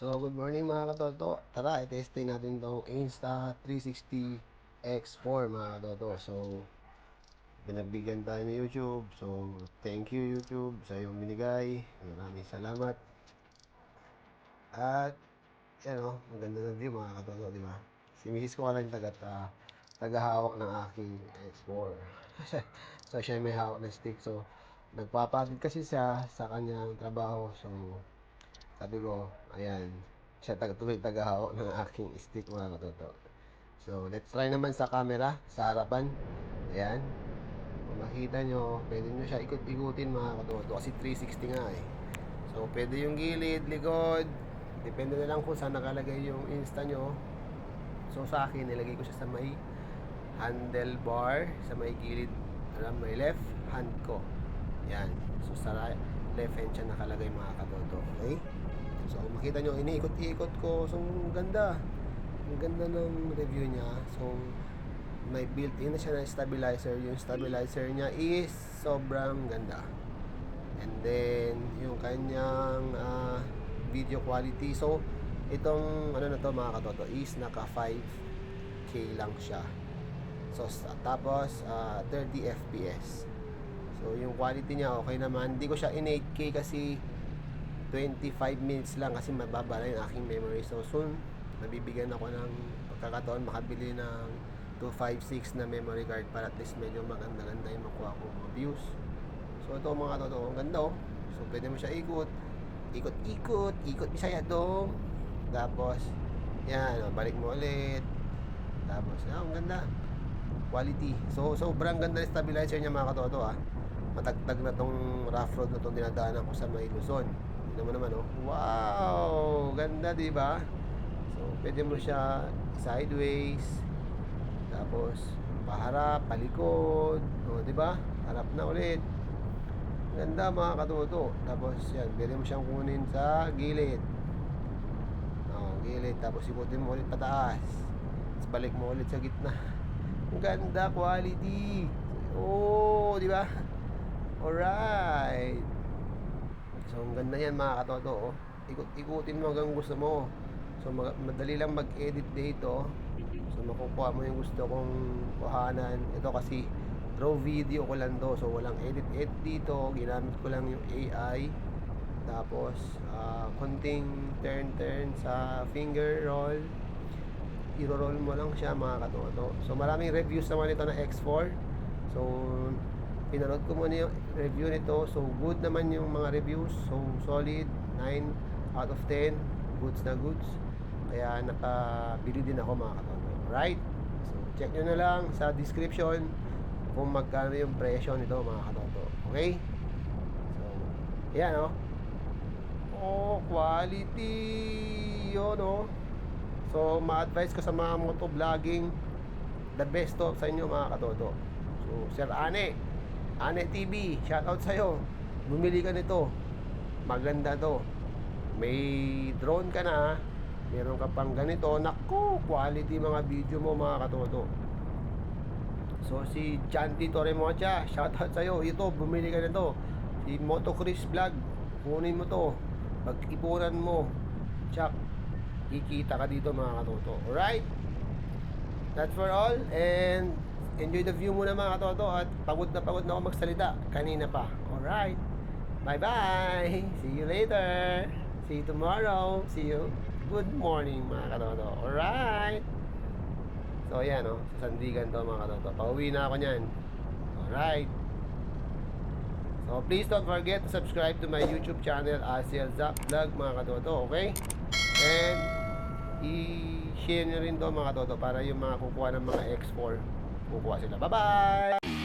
So, good morning mga katoto. Tara, i-testing natin itong Insta360 X4 mga katoto. So, pinagbigyan tayo ni YouTube. So, thank you YouTube sa iyong binigay. Maraming salamat. At, yan o, maganda na view mga katoto, di ba? Si Mrs. ko lang taga, ta, tagahawak ng aking X4. so, siya may hawak na stick. So, nagpapagod kasi siya sa kanyang trabaho. So, sabi ko, ayan, siya tuloy tagahawak ng aking stick mga katoto. So, let's try naman sa camera, sa harapan. Ayan. Kung makita nyo, pwede nyo siya ikot-ikutin mga katoto kasi 360 nga eh. So, pwede yung gilid, likod. Depende na lang kung saan nakalagay yung insta nyo. So, sa akin, nilagay ko siya sa may handlebar, sa may gilid, alam, may left hand ko. Yan. So, sa left hand siya nakalagay mga katoto. Okay? So, makita nyo, iniikot-ikot ko. So, ang ganda. Ang ganda ng review niya. So, may built-in na siya na stabilizer. Yung stabilizer niya is sobrang ganda. And then, yung kanyang ah, video quality. So, itong ano na to mga katoto is naka 5K lang siya. So, tapos, ah, 30 FPS. So, yung quality niya okay naman. Hindi ko siya in 8K kasi 25 minutes lang kasi mababa lang yung aking memory. So, soon, nabibigyan ako ng pagkakataon makabili ng 256 na memory card para at least medyo maganda-ganda yung makuha ko mga views. So, ito mga totoo, ang ganda oh. So, pwede mo siya ikot. Ikot-ikot, ikot bisaya dong. Tapos, yan, oh, balik mo ulit. Tapos, ah, ang ganda. Quality. So, sobrang ganda ng stabilizer niya mga katoto ah. Matagtag na tong rough road na tong dinadaanan ko sa may Luzon. Tignan mo naman oh. Wow! Ganda, di ba? So, pwede mo siya sideways. Tapos, paharap, palikod. O, di ba? Harap na ulit. Ganda mga katuto. Tapos, yan. Pwede mo siyang kunin sa gilid. O, gilid. Tapos, ikutin mo ulit pataas. Tapos, balik mo ulit sa gitna. Ang ganda, quality. Oh, di ba? Alright. So, ang ganda yan mga katoto. Oh. Ikot-ikutin mo hanggang gusto mo. So, madali lang mag-edit dito. So, makukuha mo yung gusto kong kuhanan. Ito kasi raw video ko lang to. So, walang edit-edit dito. Ginamit ko lang yung AI. Tapos, ah, konting turn-turn sa finger roll. I-roll mo lang siya mga katoto. So, maraming reviews naman ito na X4. So, pinanood ko muna yung review nito. So, good naman yung mga reviews. So, solid. 9 out of 10. Goods na goods. Kaya nakabili din ako mga katoto. Right? So, check nyo na lang sa description kung magkano yung presyo nito mga katoto. Okay? So, yan oh. Oh, quality. Yun oh. So, ma-advise ko sa mga motovlogging the best to sa inyo mga katoto. So, Sir Ane, Ane TV, shoutout sa'yo. Bumili ka nito. Maganda to. May drone ka na, ha? meron ka pang ganito. Naku, quality mga video mo mga katoto. So, si Chanti Torremocha, shoutout sa'yo. Ito, bumili ka nito. Si Moto Chris Vlog, kunin mo to. Pag-ipunan mo, tsak, kikita ka dito mga katoto. Alright? That's for all and enjoy the view muna mga katoto at pagod na pagod na ako magsalita kanina pa. Alright. Bye-bye. See you later. See you tomorrow. See you. Good morning mga katoto. Alright. So ayan o. sa Sandigan to mga katoto. Pauwi na ako niyan. Alright. So please don't forget to subscribe to my YouTube channel Asiel Zap Vlog mga katoto. Okay? And i-share nyo rin to mga toto para yung mga kukuha ng mga X4 kukuha sila. Bye-bye!